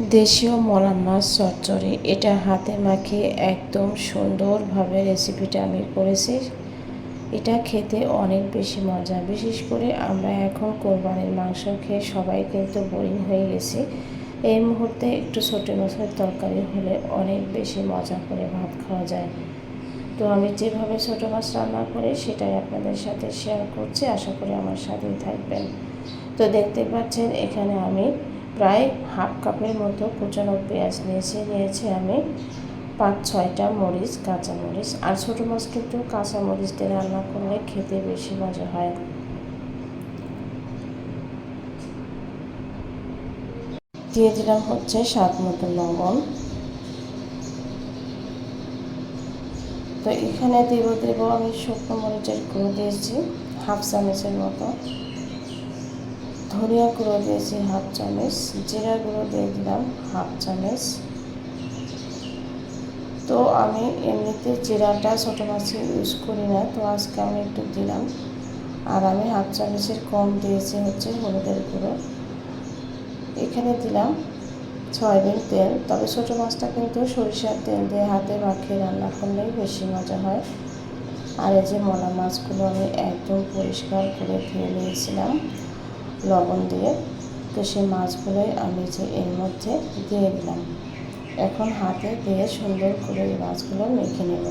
দেশীয় মলা মাছ চচ্চড়ি। এটা হাতে মাখিয়ে একদম সুন্দরভাবে রেসিপিটা আমি করেছি। এটা খেতে অনেক বেশি মজা। বিশেষ করে আমরা এখন কোরবানির মাংস খেয়ে সবাই কিন্তু বোরিং হয়ে গেছি। এই মুহূর্তে একটু ছোটো মাছের তরকারি হলে অনেক বেশি মজা করে ভাত খাওয়া যায়। তো আমি যেভাবে ছোটো মাছ রান্না করি, সেটাই আপনাদের সাথে শেয়ার করছি। আশা করি আমার সাথেই থাকবেন। তো দেখতে পাচ্ছেন, এখানে আমি প্রায় হাফ কাপের মতো কুচানো পেঁয়াজ নিয়েছি নিয়েছি আমি পাঁচ, ছয়টা মরিচ, কাঁচা মরিচ আর ছোটো মাছ কিন্তু কাঁচা মরিচ দিয়ে রান্না করলে খেতে বেশি মজা হয়। দিয়ে দিলাম হচ্ছে স্বাদ মতো লবণ। তো এখানে দেব দেব আমি শুকনো মরিচের গুঁড়ো দিয়েছি, হাফ চামচের মতো। ধনিয়া গুঁড়ো দিয়েছি হাফ চামচ, জিরা গুঁড়ো দিয়ে দিলাম হাফ চামচ। তো আমি এমনিতে জিরাটা ছোটো মাছে ইউজ করি না, তো আজকে আমি একটু দিলাম। আর আমি হাফ চামচের কম দিয়েছি হচ্ছে হলুদের গুঁড়ো। এখানে দিলাম সয়াবিন তেল, তবে ছোটো মাছটা কিন্তু সরিষার তেল দিয়ে হাতে মাখিয়ে রান্না করলেই বেশি মজা হয়। আর এই যে মলা মাছগুলো আমি একদম পরিষ্কার করে ধুয়ে নিয়েছিলাম। লবণ দিয়ে তো সেই মাছগুলোই আমি যে এর মধ্যে দিয়ে দিলাম। এখন হাতে দিয়ে সুন্দর করে এই মাছগুলো মেখে নেব।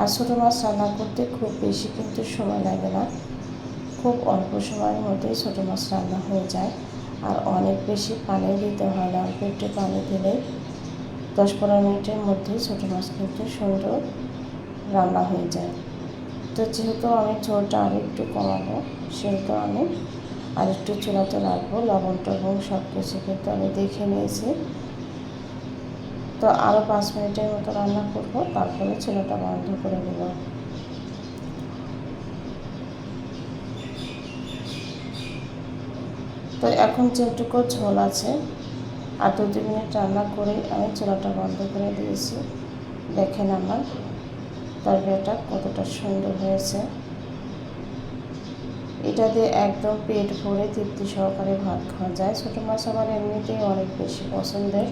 আর ছোটো মাছ রান্না করতে খুব বেশি কিন্তু সময় লাগে না। খুব অল্প সময়ের মধ্যেই ছোটো মাছ রান্না হয়ে যায়। আর অনেক বেশি পানি দিতে হয় না, অল্প একটু পানি দিলে দশ পনেরো মিনিটের মধ্যেই ছোটো মাছ কিন্তু সুন্দর রান্না হয়ে যায়। তো যেহেতু আমি ঝোলটা আর একটু কমাবো সেহেতু আমি আর একটু চুলাতে রাখব, লবণ টবণ সব কিছু কিন্তু আমি দেখে নিয়েছি। তো আরও পাঁচ মিনিটের মতো রান্না করব, তারপরে চুলাটা বন্ধ করে দেব। তো এখন যেটুকু ঝোল আছে, আর দু তিন মিনিট রান্না করে আমি চুলাটা বন্ধ করে দিয়েছি। দেখেন আমার তরকারিটা কতটা সুন্দর হয়েছে। এটা দিয়ে একদম পেট ভরে তৃপ্তি সহকারে ভাত খাওয়া যায়। ছোটো মাছ আমার এমনিতেই অনেক বেশি পছন্দের।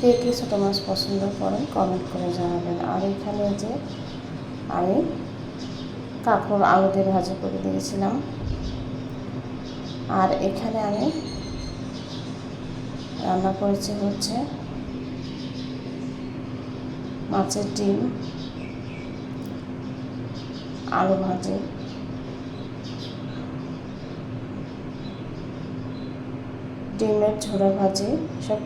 কে কে ছোটো মাছ পছন্দ করেন কমেন্ট করে জানাবেন। আর এখানে যে আমি কাঁকড় আলু দিয়ে ভাজি করে দিয়েছিলাম। আর এখানে আমি রান্না করেছি হচ্ছে মাছের ডিম। আলু ভাজি। ডিমের ঝোড়া ভাজে সব